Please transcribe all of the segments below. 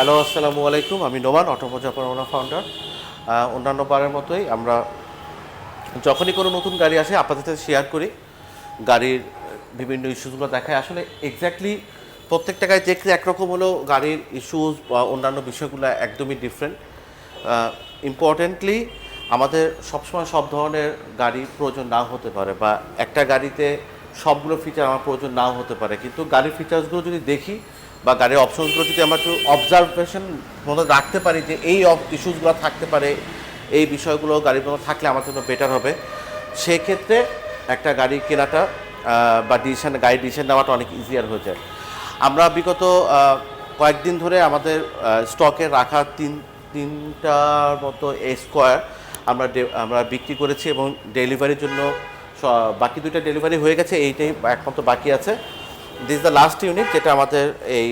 Hello, আসসালামু আলাইকুম। আমি নোমান অটোমোজা পরমানা ফাউন্ডার অন্যান্য বারের মতোই আমরা যখনই কোনো নতুন গাড়ি আসে সাথে শেয়ার করি। গাড়ির বিভিন্ন ইস্যুসগুলো দেখায়। আসলে এক্স্যাক্টলি প্রত্যেকটা গাড়ি দেখতে একরকম হলেও গাড়ির ইস্যুস বা অন্যান্য বিষয়গুলো একদমই ডিফারেন্ট ইম্পর্টেন্টলি আমাদের সবসময় সব ধরনের গাড়ি প্রয়োজন নাও হতে পারে বা একটা গাড়িতে সবগুলো ফিচার আমার প্রয়োজন নাও হতে পারে। কিন্তু গাড়ির ফিচার্সগুলো যদি দেখি বা গাড়ির অপশনসগুলো যদি আমরা একটু অবজারভেশন মধ্যে রাখতে পারি যে এই ইস্যুসগুলো থাকতে পারে, এই বিষয়গুলো গাড়ির মধ্যে থাকলে আমার জন্য বেটার হবে। সেক্ষেত্রে একটা গাড়ি কেনাটা বা ডিসিশন গাড়ি ডিসিশন নেওয়াটা অনেক ইজিয়ার হয়ে যায়। আমরা বিগত কয়েকদিন ধরে আমাদের স্টকে রাখা তিন, তিনটার মতো স্কোয়ার আমরা আমরা বিক্রি করেছি এবং ডেলিভারির জন্য বাকি দুইটা ডেলিভারি হয়ে গেছে, এইটাই একমাত্র বাকি আছে। দিস দ্য লাস্ট ইউনিট যেটা আমাদের এই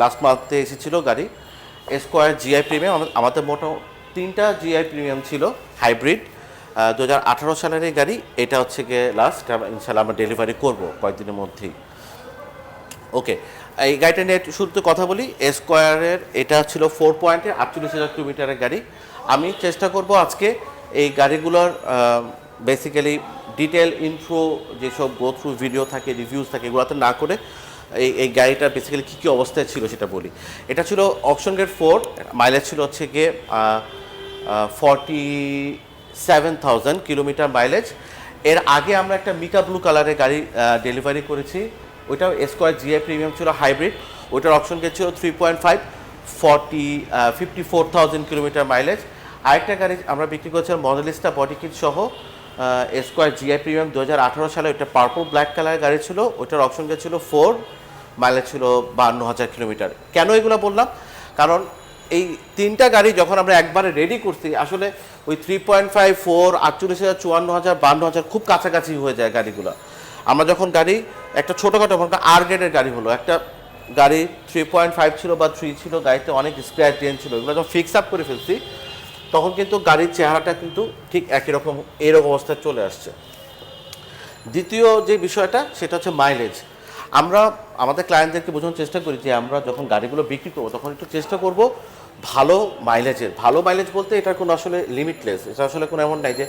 লাস্ট মান্থে এসেছিল গাড়ি। স্কোয়ার জিআই প্রিমিয়াম আমাদের মোটো তিনটা জিআই প্রিমিয়াম ছিল হাইব্রিড দু হাজার আঠারো সালের এই গাড়ি, এটা হচ্ছে গিয়ে লাস্ট ইনশাল্লাহ আমরা ডেলিভারি করব কয়েকদিনের মধ্যেই। ওকে এই গাড়িটা নিয়ে শুরুতে কথা বলি। স্কোয়ারের এটা ছিল ফোর পয়েন্টের আটচল্লিশ হাজার কিলোমিটারের গাড়ি। আমি চেষ্টা করব আজকে এই গাড়িগুলোর বেসিক্যালি ডিটেল ইনফ্রো যেসব গো থ্রু ভিডিও থাকে রিভিউজ থাকে, এগুলোতে না করে এই এই গাড়িটা বেসিক্যালি কী কী অবস্থায় ছিল সেটা বলি। এটা ছিল অপশন গেট ফোর মাইলেজ ছিল হচ্ছে গিয়ে forty seven thousand kilometre mileage এর আগে আমরা একটা মিকা ব্লু কালারের গাড়ি ডেলিভারি করেছি। ওইটাও স্কোয়ার জিআই প্রিমিয়াম ছিল হাইব্রিড ওইটার অপশন গেট ছিল three point five forty fifty four thousand kilometre mileage আরেকটা গাড়ি আমরা বিক্রি করেছিলাম মডেলিস্টা বডি কিট সহ। স্কোয়ার জিআই প্রিমিয়াম দু হাজার আঠারো সালে ওইটা পার্পল ব্ল্যাক কালারের গাড়ি ছিল, ওইটার অপশন ছিল ফোর মাইলেজ ছিল বান্ন হাজার কিলোমিটার কেন এগুলো বললাম? কারণ এই তিনটা গাড়ি যখন আমরা একবারে রেডি করছি, আসলে ওই থ্রি পয়েন্ট ফাইভ ফোর আটচল্লিশ হাজার, চুয়ান্ন হাজার, বান্ন হাজার খুব কাছাকাছি হয়ে যায় গাড়িগুলো। আমরা যখন গাড়ি, একটা ছোটোখাটো একটা আর গ্রেডের গাড়ি হলো, একটা গাড়ি থ্রি পয়েন্ট ফাইভ ছিল বা থ্রি ছিল, গাড়িতে অনেক স্ক্র্যাচ ডেন ছিল, এগুলো যখন ফিক্স আপ করে ফেলছি তখন কিন্তু গাড়ির চেহারাটা কিন্তু ঠিক একই রকম, এরকম অবস্থায় চলে আসছে। দ্বিতীয় যে বিষয়টা, সেটা হচ্ছে মাইলেজ আমরা, আমাদের ক্লায়েন্টদেরকে বোঝানোর চেষ্টা করি যে আমরা যখন গাড়িগুলো বিক্রি করব, তখন একটু চেষ্টা করব ভালো মাইলেজের ভালো মাইলেজ বলতে এটার কোনো আসলে লিমিটলেস এটা আসলে কোনো এমন নাই যে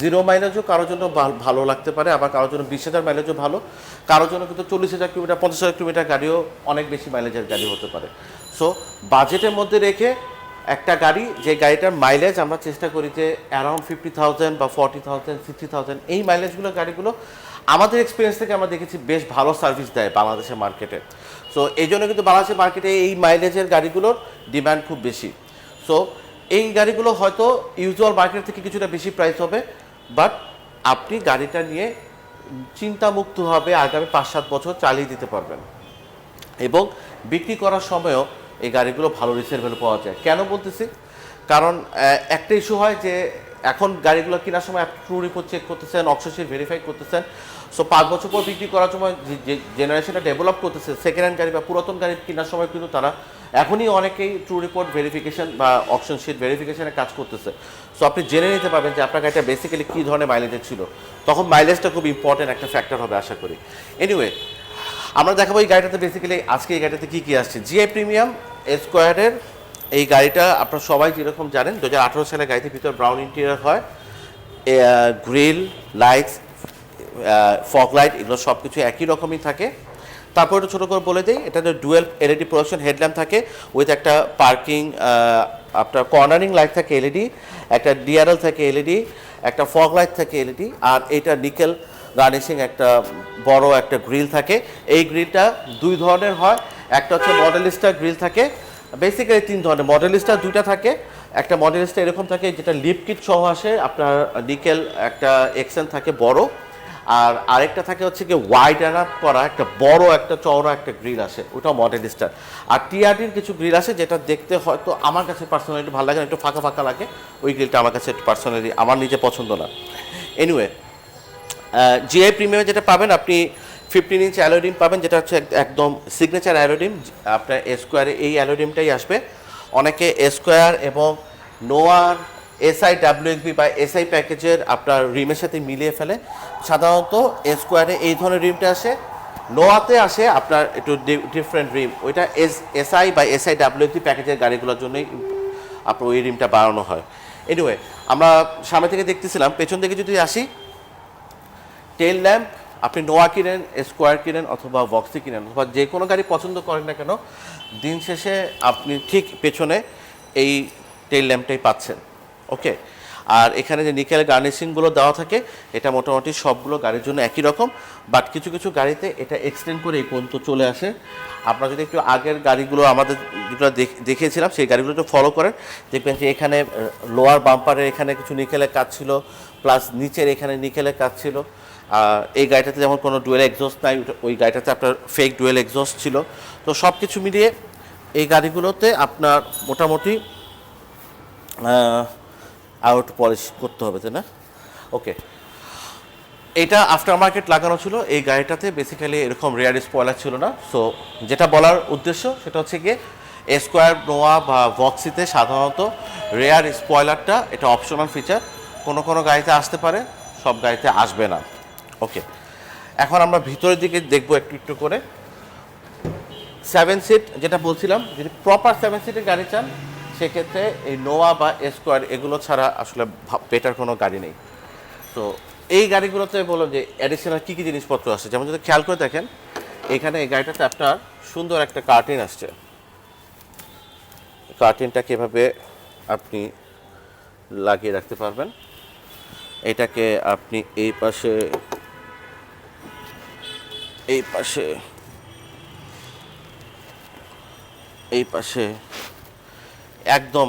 জিরো মাইলেজও কারোর জন্য ভাল- লাগতে পারে, আবার কারোর জন্য বিশ হাজার মাইলেজও ভালো। কারোর জন্য কিন্তু চল্লিশ হাজার কিলোমিটার, পঞ্চাশ হাজার কিলোমিটার গাড়িও অনেক বেশি মাইলেজের গাড়ি হতে পারে। সো বাজেটের মধ্যে রেখে একটা গাড়ি, যে গাড়িটার মাইলেজ আমরা চেষ্টা করি যে অ্যারাউন্ড ফিফটি থাউজেন্ড বা ফর্টি থাউজেন্ড সিক্সটি থাউজেন্ড এই মাইলেজগুলো গাড়িগুলো আমাদের এক্সপিরিয়েন্স থেকে আমরা দেখেছি বেশ ভালো সার্ভিস দেয় বাংলাদেশের মার্কেটে সো এই জন্য কিন্তু বাংলাদেশের মার্কেটে এই মাইলেজের গাড়িগুলোর ডিমান্ড খুব বেশি। সো এই গাড়িগুলো হয়তো ইউজুয়াল মার্কেট থেকে কিছুটা বেশি প্রাইস হবে বাট আপনি গাড়িটা নিয়ে চিন্তামুক্তভাবে আগামী পাঁচ সাত বছর চালিয়ে দিতে পারবেন। এবং বিক্রি করার সময়ও এই গাড়িগুলো ভালো রিসেল ভ্যালু পাওয়া যায়। কেন বলতেছি? কারণ একটা ইস্যু হয় যে এখন গাড়িগুলো কেনার সময় ট্রু রিপোর্ট চেক করতেছেন অক্সিসির ভেরিফাই করতেছেন। সো পাঁচ বছর পর বিক্রি করার সময় যে জেনারেশনটা ডেভেলপ করতেছে সেকেন্ড হ্যান্ড গাড়ি বা পুরাতন গাড়ি কেনার সময় কিন্তু তারা এখনই অনেকেই ট্রু রিপোর্ট ভেরিফিকেশন বা অপশন শিট ভেরিফিকেশনের কাজ করতেছে। সো আপনি জেনে নিতে পারবেন যে আপনার গাড়িটা বেসিক্যালি কী ধরনের মাইলেজের ছিল। তখন মাইলেজটা খুব ইম্পর্টেন্ট একটা ফ্যাক্টর হবে আশা করি। এনিওয়ে আমরা দেখাবো এই গাড়িটাতে বেসিক্যালি আজকে এই গাড়িটাতে কী কী আসছে। জিআই প্রিমিয়াম স্কোয়ারের এই গাড়িটা আপনারা সবাই যেরকম জানেন দু হাজার সালের গাড়িতে ভিতর ব্রাউন ইন্টেরিয়ার হয় গ্রিল লাইটস ফগ লাইট এগুলো সব কিছু একই রকমই থাকে। তারপর একটু ছোটো করে বলে দিই, এটাতে ডুয়েল এলইডি প্রোডাকশন হেডল্যাম্প থাকে উইথ একটা পার্কিং আপনার কর্নারিং লাইট থাকে এলইডি একটা ডিআরএল থাকে এলইডি একটা ফগ লাইট থাকে এলইডি আর এটা নিকেল গার্নিশিং একটা বড় একটা গ্রিল থাকে। এই গ্রিলটা দুই ধরনের হয়। একটা হচ্ছে মডেলিস্টার গ্রিল থাকে। বেসিক্যালি তিন ধরনের। মডেলিস্টার দুইটা থাকে। একটা মডেলিস্টার এরকম থাকে যেটা লিপ কিট সহ আসে। আপনার নিকেল একটা এক্সেন থাকে বড়। আর আরেকটা থাকে হচ্ছে কি ওয়াইড আপ করা একটা বড় একটা চওড়া একটা গ্রিল আসে। ওটা মডেলিস্টার। আর টিআরডির কিছু গ্রিল আসে যেটা দেখতে হয়তো আমার কাছে পার্সোনালি ভালো লাগে না, একটু ফাঁকা ফাঁকা লাগে। ওই গ্রিলটা আমার কাছে একটু পার্সোনালি আমার নিজে পছন্দ না। এনিওয়ে জিআই প্রিমিয়ামে যেটা পাবেন, আপনি ফিফটিন ইঞ্চ অ্যালোডিম পাবেন, যেটা হচ্ছে একদম সিগনেচার অ্যালোডিম আপনার স্কোয়ারে এই অ্যালোডিমটাই আসবে। অনেকে স্কোয়ার এবং নোয়ার এসআই ডাব্লিউএক্সবি বা এসআই প্যাকেজের আপনার রিমের সাথে মিলিয়ে ফেলে। সাধারণত স্কোয়ারে এই ধরনের রিমটা আসে। নোয়াতে আসে আপনার একটু ডিফারেন্ট রিম ওইটা এস এসআই বা এসআই ডাব্লিউটি প্যাকেজের গাড়িগুলোর জন্যই আপনার ওই রিমটা বাড়ানো হয়। এনিওয়ে আমরা সামনে থেকে দেখতেছিলাম, পেছন থেকে যদি আসি টেল ল্যাম্প আপনি নোয়া কিনেন, স্কোয়ার কিনেন অথবা বক্সি কিনেন, অথবা যে কোনো গাড়ি পছন্দ করেন না কেন, দিন শেষে আপনি ঠিক পেছনে এই টেল ল্যাম্পটাই পাচ্ছেন। ওকে? আর এখানে যে নিকেল গার্নিশিংগুলো দেওয়া থাকে, এটা মোটামুটি সবগুলো গাড়ির জন্য একই রকম, বাট কিছু কিছু গাড়িতে এটা এক্সটেন্ড করে এই পর্যন্ত চলে আসে। আপনারা যদি একটু আগের গাড়িগুলো আমাদের যেগুলো দেখ- দেখিয়েছিলাম, সেই গাড়িগুলো একটু ফলো করেন, দেখবেন যে এখানে লোয়ার বাম্পারের এখানে কিছু নিকেলের কাজ ছিল প্লাস নিচের এখানে নিকেলের কাজ ছিল। এই গাড়িটাতে যেমন কোনো ডুয়েল এক্সস্ট নাই ওই গাড়িটাতে আপনার ফেক ডুয়েল এক্সস্ট ছিল। তো সব কিছু মিলিয়ে এই গাড়িগুলোতে আপনার মোটামুটি আউট পলিশ করতে হবে, তাই না? ওকে এটা আফটার মার্কেট লাগানো ছিল, এই গাড়িটাতে বেসিক্যালি এরকম রেয়ার স্পয়লার ছিল না। সো যেটা বলার উদ্দেশ্য সেটা হচ্ছে গিয়ে স্কোয়ার নোয়া বা ভক্সিতে সাধারণত রেয়ার স্পয়লারটা এটা অপশনাল ফিচার কোনো কোনো গাড়িতে আসতে পারে, সব গাড়িতে আসবে না। ওকে এখন আমরা ভিতরের দিকে দেখব একটু একটু করে। সেভেন সিট যেটা বলছিলাম, যদি প্রপার সেভেন সিটের গাড়ি চান, সেক্ষেত্রে এই নোয়া বা স্কোয়ার এগুলো ছাড়া আসলে বেটার কোনো গাড়ি নেই। তো এই গাড়িগুলোতে বলো যে অ্যাডিশনাল কী কী জিনিসপত্র আসছে যেমন যদি খেয়াল করে দেখেন, এখানে এই গাড়িটাতে আপনার সুন্দর একটা কার্টিন আসছে। কার্টেনটাকে এভাবে আপনি লাগিয়ে রাখতে পারবেন? এটাকে আপনি এই পাশে এই পাশে। এই পাশে একদম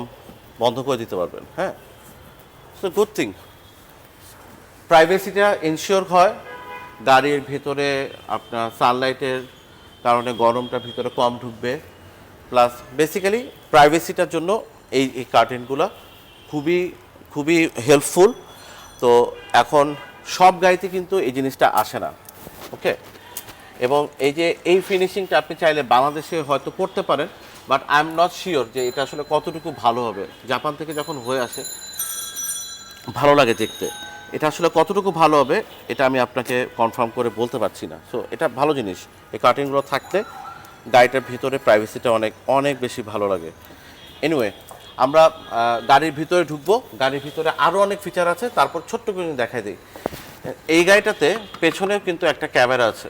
বন্ধ করে দিতে পারবেন হ্যাঁ? সো গুড থিং প্রাইভেসিটা ইনশিওর হয়। গাড়ির ভিতরে আপনার সানলাইটের কারণে গরমটা ভিতরে কম ঢুকবে। প্লাস বেসিক্যালি প্রাইভেসিটার জন্য এই এই কার্টেনগুলো খুবই খুবই হেল্পফুল তো এখন সব গাড়িতে কিন্তু এই জিনিসটা আসে না। ওকে এবং এই যে, এই ফিনিশিংটা আপনি চাইলে বাংলাদেশে হয়তো করতে পারেন but I am not sure যে এটা আসলে কতটুকু ভালো হবে। জাপান থেকে যখন হয়ে আসে, ভালো লাগে দেখতে। এটা আসলে কতটুকু ভালো হবে, এটা আমি আপনাকে কনফার্ম করে বলতে পারছি না। সো এটা ভালো জিনিস। এই কার্টেনগুলো থাকতে, গাড়িটার ভিতরে প্রাইভেসিটা অনেক অনেক বেশি ভালো লাগে। এনিওয়ে আমরা গাড়ির ভিতরে ঢুকবো। গাড়ির ভিতরে আরও অনেক ফিচার আছে। তারপর ছোট্ট করে দেখাই দিই। এই গাড়িটাতে পেছনেও কিন্তু একটা ক্যামেরা আছে।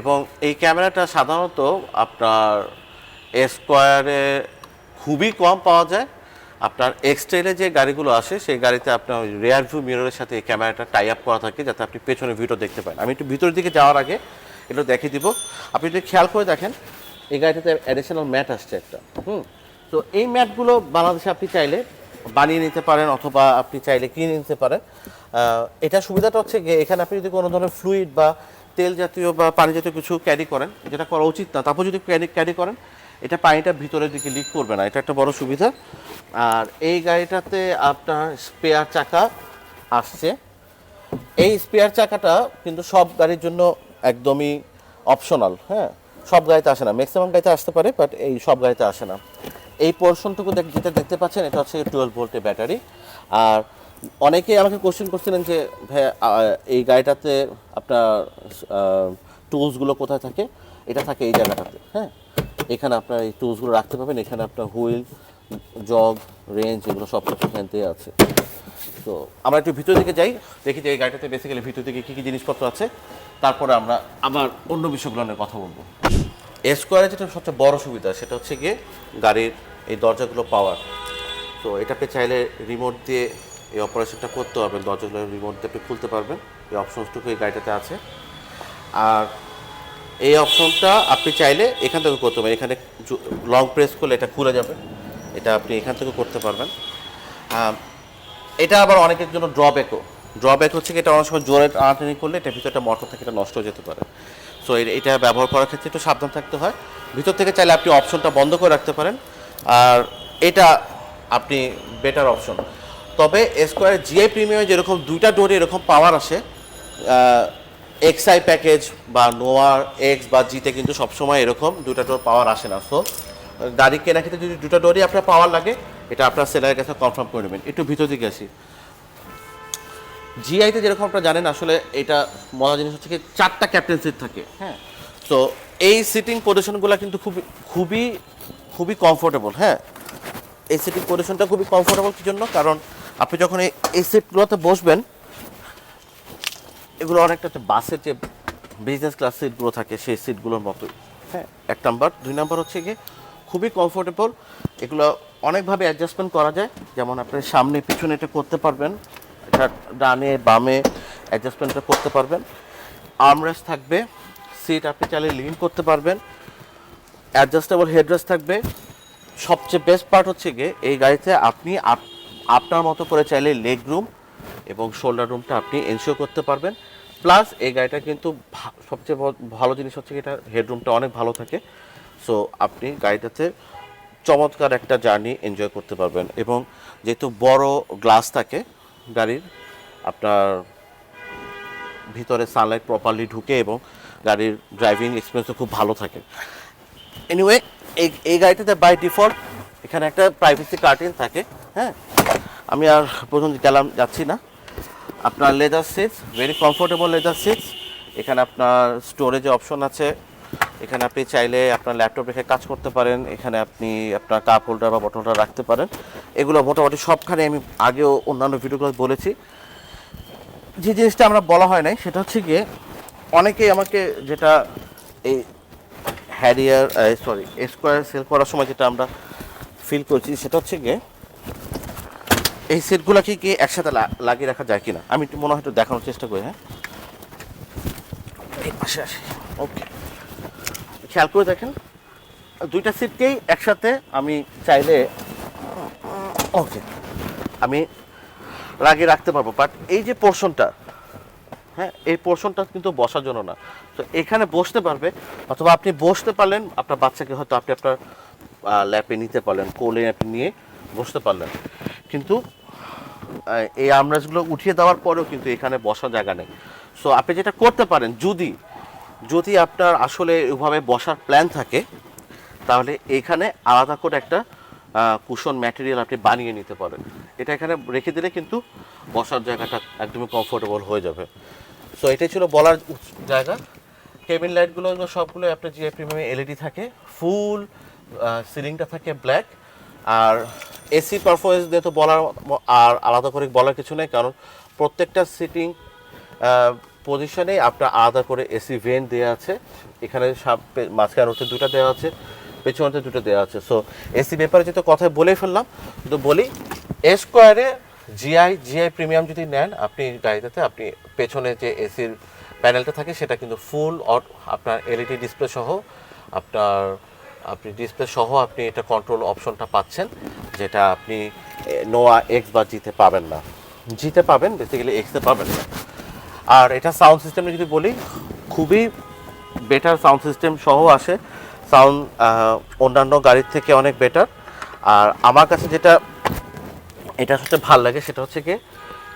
এবং এই ক্যামেরাটা সাধারণত আপনার স্কোয়ারে খুবই কম পাওয়া যায়। আপনার এক্সটেলে যে গাড়িগুলো আসে, সেই গাড়িতে আপনার রেয়ার ভিউ মিররের সাথে এই ক্যামেরাটা টাই আপ করা থাকে যাতে আপনি পেছনে ভিউটা দেখতে পান আমি একটু ভিতরের দিকে যাওয়ার আগে এটা দেখিয়ে দিব। আপনি যদি খেয়াল করে দেখেন, এই গাড়িটাতে অ্যাডিশনাল ম্যাট আসছে একটা, হুম? তো এই ম্যাটগুলো বাংলাদেশে আপনি চাইলে বানিয়ে নিতে পারেন অথবা আপনি চাইলে কিনে নিতে পারেন। এটা সুবিধাটা হচ্ছে এখানে আপনি যদি কোনো ধরনের ফ্লুইড বা তেল জাতীয় বা পানি জাতীয় কিছু ক্যারি করেন, যেটা করা উচিত না। তারপর যদি ক্যারি ক্যারি করেন, এটা পানিটা ভিতরের দিকে লিক করবে না। এটা একটা বড় সুবিধা। আর এই গাড়িটাতে আপনার স্পেয়ার চাকা আসছে। এই স্পেয়ার চাকাটা কিন্তু সব গাড়ির জন্য একদমই অপশনাল হ্যাঁ? সব গাড়িতে আসে না। ম্যাক্সিমাম গাড়িতে আসতে পারে বাট এই সব গাড়িতে আসে না। এই পোর্শনটুকু দেখ- যেটা দেখতে পাচ্ছেন, এটা হচ্ছে টুয়েলভ ভোল্টের ব্যাটারি আর অনেকেই আমাকে কোশ্চেন করছিলেন যে এই গাড়িটাতে আপনার টুলসগুলো কোথায় থাকে? এটা থাকে এই জায়গাটাতে হ্যাঁ? এখানে আপনার এই টুলসগুলো রাখতে পারবেন, এখানে আপনার হুইল, জগ, রেঞ্জ এগুলো সব কিছু এখানতেই আছে। তো আমরা একটু ভিতর দিকে যাই, দেখি যে এই গাড়িটাতে বেসিক্যালি ভিতর দিকে কী কী জিনিসপত্র আছে, তারপরে আমরা আবার অন্য বিষয়গুলো নিয়ে কথা বলব। স্কোয়ারের যেটা সবচেয়ে বড় সুবিধা, সেটা হচ্ছে গিয়ে গাড়ির এই দরজাগুলো পাওয়ার। তো এটাকে চাইলে রিমোট দিয়ে এই অপারেশনটা করতে পারবেন দরজাগুলো রিমোট দিয়ে আপনি খুলতে পারবেন, এই অপশনসটুকু এই গাড়িটাতে আছে। আর এই অপশনটা আপনি চাইলে এখান থেকে করতে পারবেন এখানে লং প্রেস করলে এটা খুলে যাবে, এটা আপনি এখান থেকে করতে পারবেন। এটা আবার অনেকের জন্য ড্রব্যাকও ড্রব্যাক হচ্ছে কি, এটা অনেক সময় জোরে টানাটানি করলে এটা ভিতরটা মোটর থেকে, এটা নষ্ট হয়ে যেতে পারে। সো এটা ব্যবহার করার ক্ষেত্রে একটু সাবধান থাকতে হয়। ভিতর থেকে চাইলে আপনি অপশনটা বন্ধ করে রাখতে পারেন। আর এটা আপনি বেটার অপশন তবে স্কোয়ার জিআই প্রিমিয়ামে যেরকম দুইটা ডোরে এরকম পাওয়ার আসে এক্সআই প্যাকেজ বা নোয়ার এক্স বা জিতে কিন্তু সবসময় এরকম দুটা ডোর পাওয়ার আসে না। সো গাড়ি কেনার ক্ষেত্রে যদি দুটো ডোরই আপনার পাওয়ার লাগে এটা আপনার সেলারের কাছে কনফার্ম করে নেবেন। একটু ভিতর দিকে আসি। জিআইতে যেরকম আপনারা জানেন আসলে এটা মজার জিনিস হচ্ছে কি চারটা ক্যাপ্টেন সিট থাকে। হ্যাঁ। তো এই সিটিং পজিশনগুলো কিন্তু খুবই খুবই খুবই কমফোর্টেবল হ্যাঁ। এই সিটিং পজিশনটা খুবই কমফোর্টেবল কি জন্য? কারণ আপনি যখন এই সিটগুলোতে বসবেন, এগুলো অনেকটা বাসের যে বিজনেস ক্লাস সিটগুলো থাকে, সেই সিটগুলোর মতোই। হ্যাঁ এক নাম্বার দুই নাম্বার হচ্ছে গিয়ে খুবই কমফোর্টেবল এগুলো অনেকভাবে অ্যাডজাস্টমেন্ট করা যায়। যেমন আপনি সামনে পিছনে এটা করতে পারবেন। এটা ডানে, বামে অ্যাডজাস্টমেন্টটা করতে পারবেন। আর্মরেস্ট থাকবে। সিট আপনি চাইলে লিন করতে পারবেন। অ্যাডজাস্টেবল হেডরেস্ট থাকবে। সবচেয়ে বেস্ট পার্ট হচ্ছে গিয়ে এই গাড়িতে আপনি আপ- আপনার মতো করে চাইলে লেগ রুম এবং শোল্ডার রুমটা আপনি এনশিওর করতে পারবেন। প্লাস এই গাড়িটা কিন্তু সবচেয়ে ভালো জিনিস হচ্ছে এটা হেডরুমটা অনেক ভালো থাকে। সো আপনি গাড়িটাতে চমৎকার একটা জার্নি এনজয় করতে পারবেন এবং যেহেতু বড় গ্লাস থাকে গাড়ির, আপনার ভিতরে সানলাইট প্রপারলি ঢুকে এবং গাড়ির ড্রাইভিং এক্সপিরিয়েন্সও খুব ভালো থাকে। এনিওয়ে এই এই গাড়িটাতে বাই ডিফল্ট এখানে একটা প্রাইভেসি কার্টেন থাকে হ্যাঁ? আমি আর প্রথম গেলাম যাচ্ছি না। আপনার leather seats very comfortable leather seats এখানে আপনার স্টোরেজে অপশন আছে। এখানে আপনি চাইলে আপনার ল্যাপটপ রেখে কাজ করতে পারেন। এখানে আপনি আপনার কাপ হোল্ডার বা বটল হোল্ডার রাখতে পারেন। এগুলো মোটামুটি সবখানে আমি আগেও অন্যান্য ভিডিওগুলো বলেছি। যে জিনিসটা আমরা বলা হয় নাই, সেটা হচ্ছে গিয়ে অনেকেই আমাকে যেটা এই হ্যারিয়ার সরি স্কোয়ার সেল করার সময় যেটা আমরা ফিল করছি, সেটা হচ্ছে গিয়ে এই সেটগুলোকে কি একসাথে লাগিয়ে রাখা যায় কিনা? আমি একটু মনে হয় একটু দেখানোর চেষ্টা করি হ্যাঁ? এই পাশে আসি। ওকে খেয়াল করে দেখেন দুইটা সিটকেই একসাথে আমি চাইলে ওকে আমি লাগিয়ে রাখতে পারব। বাট এই যে পোর্শনটা হ্যাঁ এই পোর্শনটা কিন্তু বসার জন্য না। তো এখানে বসতে পারবে অথবা আপনি বসতে পারলেন আপনার বাচ্চাকে হয়তো আপনি আপনার ল্যাপে নিতে পারলেন কোলে আপনি নিয়ে বসতে পারলেন। কিন্তু এই আমরাজগুলো উঠিয়ে দেওয়ার পরেও কিন্তু এখানে বসার জায়গা নেই। সো আপনি যেটা করতে পারেন, যদি যদি আপনার আসলে ওইভাবে বসার প্ল্যান থাকে, তাহলে এখানে আলাদা করে একটা কুশন ম্যাটেরিয়াল আপনি বানিয়ে নিতে পারেন। এটা এখানে রেখে দিলে কিন্তু বসার জায়গাটা একদমই কমফোর্টেবল হয়ে যাবে। সো এটাই ছিল বলার জায়গা। কেবিন লাইটগুলো সবগুলো আপনার জিআই প্রিমিয়ামে এলইডি থাকে ফুল সিলিংটা থাকে ব্ল্যাক আর এসি পারফরমেন্স দিয়ে তো বলার আর আলাদা করে বলার কিছু নেই, কারণ প্রত্যেকটা সিটিং পজিশনে আপনার আলাদা করে এসি ভেন দেওয়া আছে। এখানে মাঝখানে হচ্ছে দুটো দেওয়া আছে, পেছনে দুটো দেওয়া আছে। সো এসি ব্যাপারে যেহেতু কথা বলেই ফেললাম কিন্তু বলি এ স্কোয়ারে জিআই জিআই প্রিমিয়াম যদি নেন, আপনি গাড়িটাতে, আপনি পেছনে যে এসির প্যানেলটা থাকে, সেটা কিন্তু ফুল অট আপনার এলইডি ডিসপ্লে সহ আপনার আপনি ডিসপ্লে সহ আপনি এটা কন্ট্রোল অপশনটা পাচ্ছেন, যেটা আপনি নোয়া এক্স বা জিতে পাবেন না। জিতে পাবেন বেসিক্যালি এক্সে পাবেন না। আর এটা সাউন্ড সিস্টেমে যদি বলি, খুবই বেটার সাউন্ড সিস্টেম সহ আসে। সাউন্ড অন্যান্য গাড়ির থেকে অনেক বেটার আর আমার কাছে যেটা, এটা সবচেয়ে ভালো লাগে সেটা হচ্ছে কি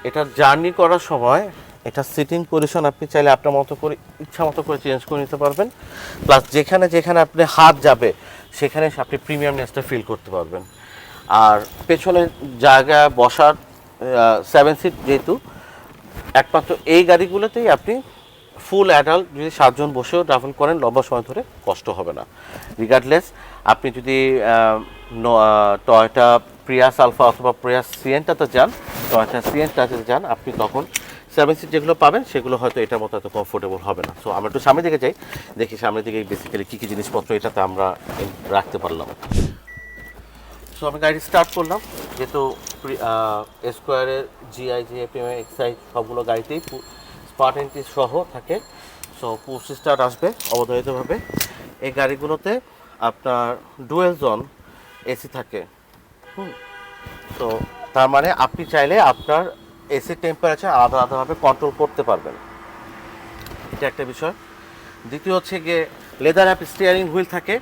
এটা জার্নি করার সময় এটা সিটিং পজিশন আপনি চাইলে আপনার মতো করে, ইচ্ছা মতো করে চেঞ্জ করে নিতে পারবেন। প্লাস যেখানে যেখানে আপনি হাত যাবে, সেখানে আপনি প্রিমিয়ামনেসটা ফিল করতে পারবেন। আর পেছনে জায়গা বসার সেভেন সিট যেহেতু, একমাত্র এই গাড়িগুলোতেই আপনি ফুল অ্যাডাল্ট যদি সাতজন বসেও ট্রাভেল করেন, লম্বা সময় ধরে কষ্ট হবে না। রিগার্ডলেস আপনি যদি টয়টা প্রিয়াস আলফা অথবা প্রিয়াস সিএনটাতে যান টয়টা সিএনটাতে যান, আপনি তখন সেভেন সিট যেগুলো পাবেন, সেগুলো হয়তো এটার মতো এত কমফোর্টেবল হবে না। সো আমরা একটু সামনের দিকে যাই, দেখি সামনের দিকে বেসিক্যালি কী কী জিনিসপত্র এটাতে আমরা রাখতে পারলাম। সো আমি গাড়ি স্টার্ট করলাম, যেহেতু স্কোয়ারের জিআই জিএপিএম এক্সাইজ সবগুলো গাড়িতেই স্পার্ট এন্ট্রি সহ থাকে। সো পুশ স্টার্ট আসবে অবধারিতভাবে। এই গাড়িগুলোতে আপনার ডুয়েল জোন এসি থাকে। হুম। তো তার মানে আপনি চাইলে আপনার এসি টেম্পারেচার আলাদা আলাদাভাবে কন্ট্রোল করতে পারবেন। এটা একটা বিষয়। দ্বিতীয় হচ্ছে গিয়ে লেদার অ্যাপ স্টিয়ারিং হুইল থাকে।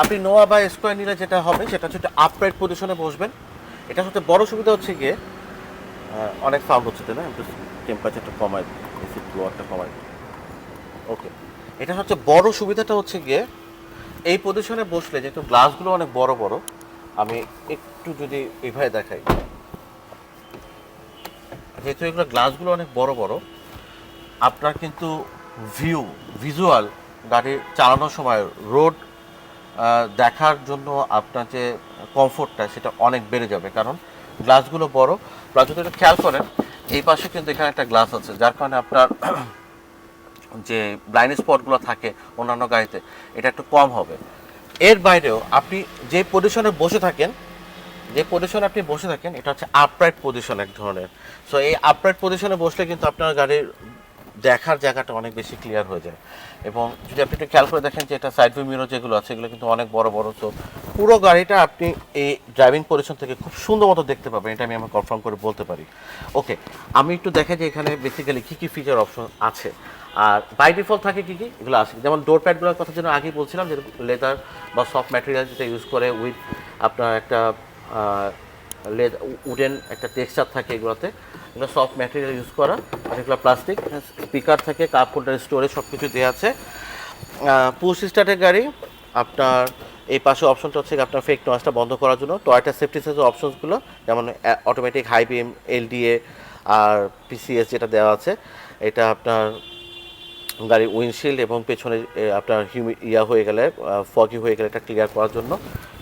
আপনি নোয়া বা স্কোয়ার নিলে যেটা হবে, সেটা হচ্ছে আপরাইট পজিশনে বসবেন। এটা হচ্ছে বড় সুবিধা হচ্ছে গিয়ে অনেক সাউন্ড হচ্ছে, তাই না? একটু টেম্পারেচারটা কমাই এসি ফ্লোয়ারটা কমাই ওকে এটা হচ্ছে বড় সুবিধাটা হচ্ছে গিয়ে, এই পজিশনে বসলে, যেহেতু গ্লাসগুলো অনেক বড় বড়, আমি একটু যদি এইভাবে দেখাই। যেহেতু এগুলো গ্লাসগুলো অনেক বড় বড়। আপনার কিন্তু ভিউ ভিজুয়াল গাড়ি চালানোর সময় রোড দেখার জন্য আপনার যে কমফোর্টটা সেটা অনেক বেড়ে যাবে কারণ গ্লাসগুলো বড়। প্লাস যদি একটু খেয়াল করেন, এই পাশে কিন্তু এখানে একটা গ্লাস আছে, যার কারণে আপনার যে ব্লাইন্ড স্পটগুলো থাকে অন্যান্য গাড়িতে, এটা একটু কম হবে। এর বাইরেও আপনি যে পজিশনে বসে থাকেন যে পজিশনে আপনি বসে থাকেন, এটা হচ্ছে আপরাইট পজিশন এক ধরনের। সো এই আপরাইট পজিশনে বসলে কিন্তু আপনার গাড়ির দেখার জায়গাটা অনেক বেশি ক্লিয়ার হয়ে যায়। এবং যদি আপনি একটু খেয়াল করে দেখেন যে এটা সাইড ভিউ মিরর যেগুলো আছে, এগুলো কিন্তু অনেক বড় বড়। তো পুরো গাড়িটা আপনি এই ড্রাইভিং পজিশন থেকে খুব সুন্দর মতো দেখতে পাবেন, এটা আমি আমার কনফার্ম করে বলতে পারি। ওকে আমি একটু দেখা যে এখানে বেসিক্যালি কী কী ফিচার অপশন আছে। আর বাই ডিফল্ট থাকে কী কী? এগুলো আছে। যেমন ডোর প্যাডগুলোর কথা যেন আগেই বলছিলাম, যে লেদার বা সফট ম্যাটেরিয়াল যেটা ইউজ করে উইথ আপনার একটা উডেন একটা টেক্সচার থাকে এগুলোতে। এগুলো সফট ম্যাটেরিয়াল ইউজ করা। এগুলো প্লাস্টিক স্পিকার থাকে কাপ হোল্ডার স্টোরেজ সব কিছু দেওয়া আছে পুশ স্টার্টের গাড়ি, আপনার এই পাশে অপশনটা হচ্ছে আপনার ফেক নয়েজটা বন্ধ করার জন্য। টয়টা সেফটি সেন্সর অপশনসগুলো যেমন অটোমেটিক হাই বিম এলডিএ আর পিসিএস যেটা দেওয়া আছে। এটা আপনার গাড়ির উইন্ডশিল্ড এবং পেছনে আপনার হিউমি ইয়া হয়ে গেলে ফগি হয়ে গেলে এটা ক্লিয়ার করার জন্য।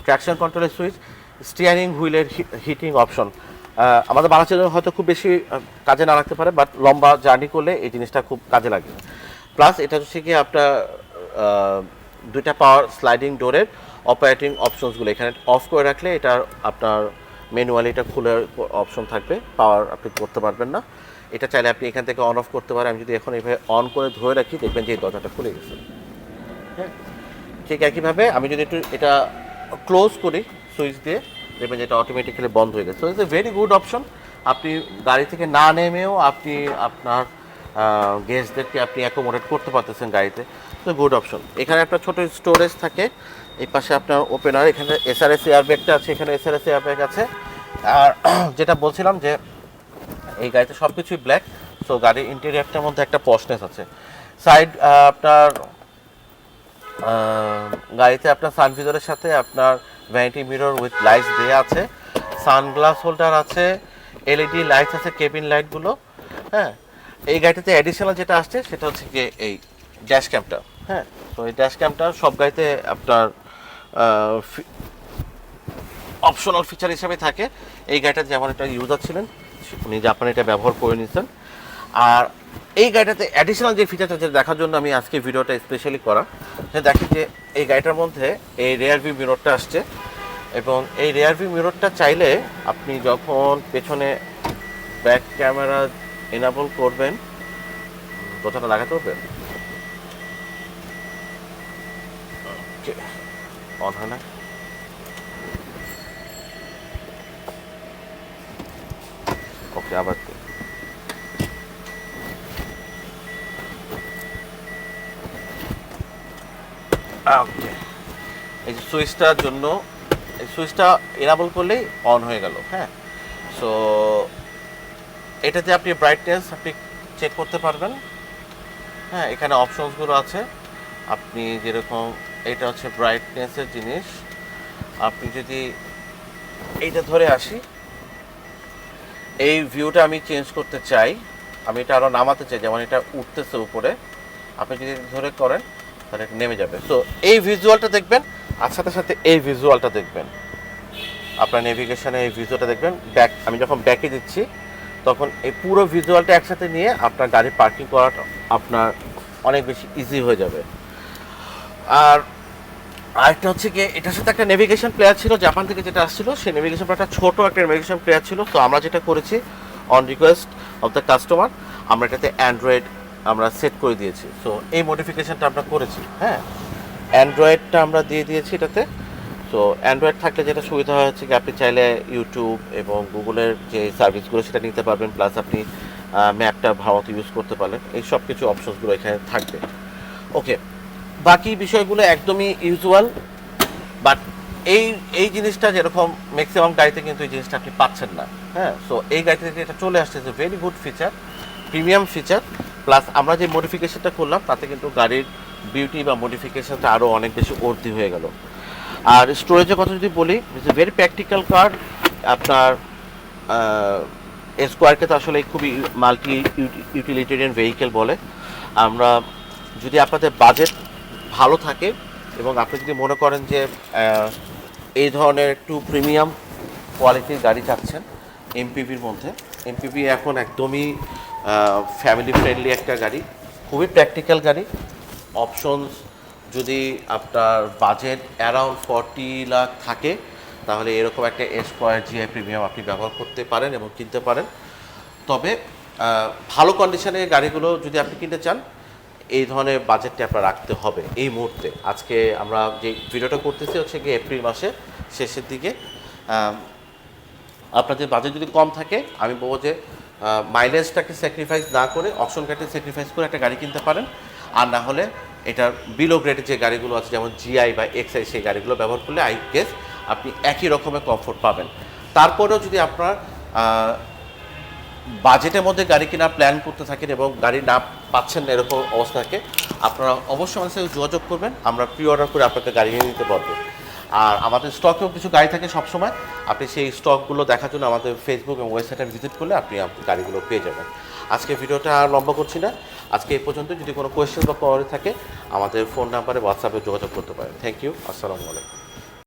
ট্র্যাকশন কন্ট্রোলের সুইচ স্টিয়ারিং হুইলের হিটিং অপশন আমাদের বাংলাদেশের হয়তো খুব বেশি কাজে না লাগতে পারে বাট লম্বা জার্নি করলে এই জিনিসটা খুব কাজে লাগে। প্লাস এটা হচ্ছে কি আপনার দুইটা পাওয়ার স্লাইডিং ডোরের অপারেটিং অপশনসগুলো এখানে অফ করে রাখলে এটা আপনার ম্যানুয়ালি এটা খোলার অপশন থাকবে পাওয়ার আপনি করতে পারবেন না। এটা চাইলে আপনি এখান থেকে অন অফ করতে পারেন। আমি যদি এখন এইভাবে অন করে ধরে রাখি, দেখবেন যে এই দরজাটা খুলে গেছে। হ্যাঁ? ঠিক একইভাবে আমি যদি একটু এটা ক্লোজ করি সুইচ দিয়ে দেখবেন যে এটা অটোমেটিক্যালি বন্ধ হয়ে গেছে। So it's a very good option আপনি গাড়ি থেকে না নেমেও আপনি আপনার গেস্টদেরকে আপনি অ্যাকোমোডেট করতে পারতেছেন গাড়িতে। তো গুড অপশন এখানে একটা ছোট স্টোরেজ থাকে। এই পাশে আপনার ওপেনার এখানে এসআরএস এয়ারব্যাগটা আছে, এখানে এসআরএস এয়ারব্যাগ আছে। আর যেটা বলছিলাম যে এই গাড়িতে সব কিছুই ব্ল্যাক সো গাড়ির ইন্টেরিয়ারটার মধ্যে একটা পশনেস আছে। সাইড আপনার গাড়িতে আপনার সানভিজরের সাথে আপনার ভ্যানিটি মিরর উইথ লাইটস দেওয়া আছে, সানগ্লাস হোল্ডার আছে, এলইডি লাইটস আছে, কেবিন লাইটগুলো হ্যাঁ? এই গাড়িটাতে অ্যাডিশনাল যেটা আসছে, সেটা হচ্ছে কি এই ড্যাশ ক্যাম্পটা হ্যাঁ? তো এই ড্যাশ ক্যাম্পটা সব গাড়িতে আপনার অপশনাল ফিচার হিসাবে থাকে। এই গাড়িটা যেমন এটা ইউজার ছিলেন, উনি জাপানে এটা ব্যবহার করে নিয়েছেন। আর এই গাড়িটাতে অ্যাডিশনাল যে ফিচারটা যেটা দেখার জন্য আমি আজকে ভিডিওটা স্পেশালি করা। দেখি যে এই গাড়িটার মধ্যে এই রেয়ার ভিউ মিররটা আসছে এবং এই রেয়ার ভিউ মিররটা চাইলে আপনি যখন পেছনে ব্যাক ক্যামেরা এনাবল করবেন, কথাটা লাগাতে হবে? অন হয় না। ওকে আবার দিই। ওকে এই যে সুইচটার জন্য, এই সুইচটা এনাবল করলেই অন হয়ে গেল হ্যাঁ? সো এটাতে আপনি ব্রাইটনেস আপনি চেক করতে পারবেন হ্যাঁ? এখানে অপশনসগুলো আছে। আপনি যেরকম, এটা হচ্ছে ব্রাইটনেসের জিনিস। আপনি যদি এইটা ধরে আসি, এই ভিউটা আমি চেঞ্জ করতে চাই, আমি এটা আরও নামাতে চাই, যেমন এটা উঠতেছে উপরে। আপনি যদি ধরে করেন তাহলে নেমে যাবে। সো এই ভিজুয়ালটা দেখবেন, আর সাথে সাথে এই ভিজুয়ালটা দেখবেন। আপনার নেভিগেশনে এই ভিজুয়ালটা দেখবেন। ব্যাক আমি যখন ব্যাকে দিচ্ছি, তখন এই পুরো ভিজুয়ালটা একসাথে নিয়ে আপনার গাড়ি পার্কিং করাটা আপনার অনেক বেশি ইজি হয়ে যাবে। আর আরেকটা হচ্ছে কি এটার সাথে একটা নেভিগেশন প্লেয়ার ছিল, জাপান থেকে যেটা আসছিল, সেই নেভিগেশন প্লেয়ারটা ছোটো একটা নেভিগেশন প্লেয়ার ছিল। তো আমরা যেটা করেছি on request of the customer আমরা এটাতে অ্যান্ড্রয়েড আমরা সেট করে দিয়েছি। সো এই মডিফিকেশনটা আমরা করেছি হ্যাঁ? অ্যান্ড্রয়েডটা আমরা দিয়ে দিয়েছি এটাতে। সো অ্যান্ড্রয়েড থাকলে যেটা সুবিধা হয় হচ্ছে কি, আপনি চাইলে ইউটিউব এবং গুগলের যে সার্ভিসগুলো সেটা নিতে পারবেন প্লাস আপনি ম্যাপটা ভালো মতো ইউজ করতে পারলেন এই সব কিছু অপশনসগুলো এখানে থাকবে। ওকে বাকি বিষয়গুলো একদমই ইউজুয়াল বাট এই এই জিনিসটা যেরকম ম্যাক্সিমাম গাড়িতে কিন্তু এই জিনিসটা আপনি পাচ্ছেন না হ্যাঁ? সো এই গাড়িতে এটা চলে আসছে very good feature premium feature plus আমরা যে মডিফিকেশনটা করলাম, তাতে কিন্তু গাড়ির বিউটি বা মডিফিকেশনটা আরও অনেক বেশি অর্ধি হয়ে গেল। আর স্টোরেজের কথা যদি বলি ইটস ভেরি প্র্যাকটিক্যাল কার আপনার স্কোয়ারকে তো আসলে খুবই মাল্টি ইউটিলিটেরিয়ান ভেহিকেল বলে। আমরা যদি আপনাদের বাজেট ভালো থাকে এবং আপনি যদি মনে করেন যে এই ধরনের একটু প্রিমিয়াম কোয়ালিটির গাড়ি চাচ্ছেন এমপিভির মধ্যে এমপিভি এখন একদমই ফ্যামিলি ফ্রেন্ডলি একটা গাড়ি, খুবই প্র্যাকটিক্যাল গাড়ি। অপশনস যদি আপনার বাজেট অ্যারাউন্ড ফর্টি লাখ থাকে, তাহলে এরকম একটা স্কোয়ার জিআই প্রিমিয়াম আপনি ব্যবহার করতে পারেন এবং কিনতে পারেন। তবে ভালো কন্ডিশনের গাড়িগুলো যদি আপনি কিনতে চান, এই ধরনের বাজেটটা আপনার রাখতে হবে এই মুহূর্তে। আজকে আমরা যে ভিডিওটা করতেছি হচ্ছে গিয়ে এপ্রিল মাসে শেষের দিকে। আপনাদের বাজেট যদি কম থাকে, আমি বলব যে মাইলেজটাকে স্যাক্রিফাইস না করে অপশন গাড়িতে স্যাক্রিফাইস করে একটা গাড়ি কিনতে পারেন। আর না হলে এটা বিলো গ্রেডের যে গাড়িগুলো আছে, যেমন জিআই বা এক্সআই সেই গাড়িগুলো ব্যবহার করলে আই গেস আপনি একই রকমের কমফোর্ট পাবেন। তারপরেও যদি আপনার বাজেটের মধ্যে গাড়ি কেনার প্ল্যান করতে থাকেন এবং গাড়ি না পাচ্ছেন এরকম অবস্থা থাকে আপনারা অবশ্যই আমাদের সাথে যোগাযোগ করবেন। আমরা প্রি অর্ডার করে আপনাকে গাড়ি নিয়ে নিতে পারব। আর আমাদের স্টকেও কিছু গাড়ি থাকে সবসময়। আপনি সেই স্টকগুলো দেখার জন্য আমাদের ফেসবুক এবং ওয়েবসাইটে ভিজিট করলে আপনি গাড়িগুলো পেয়ে যাবেন। আজকে ভিডিওটা আর লম্বা করছি না। আজকে এই পর্যন্ত যদি কোনো কোয়েশ্চেন বা কোয়ারি থাকে, আমাদের ফোন নাম্বারে হোয়াটসঅ্যাপে যোগাযোগ করতে পারেন। থ্যাংক ইউ আসসালামু আলাইকুম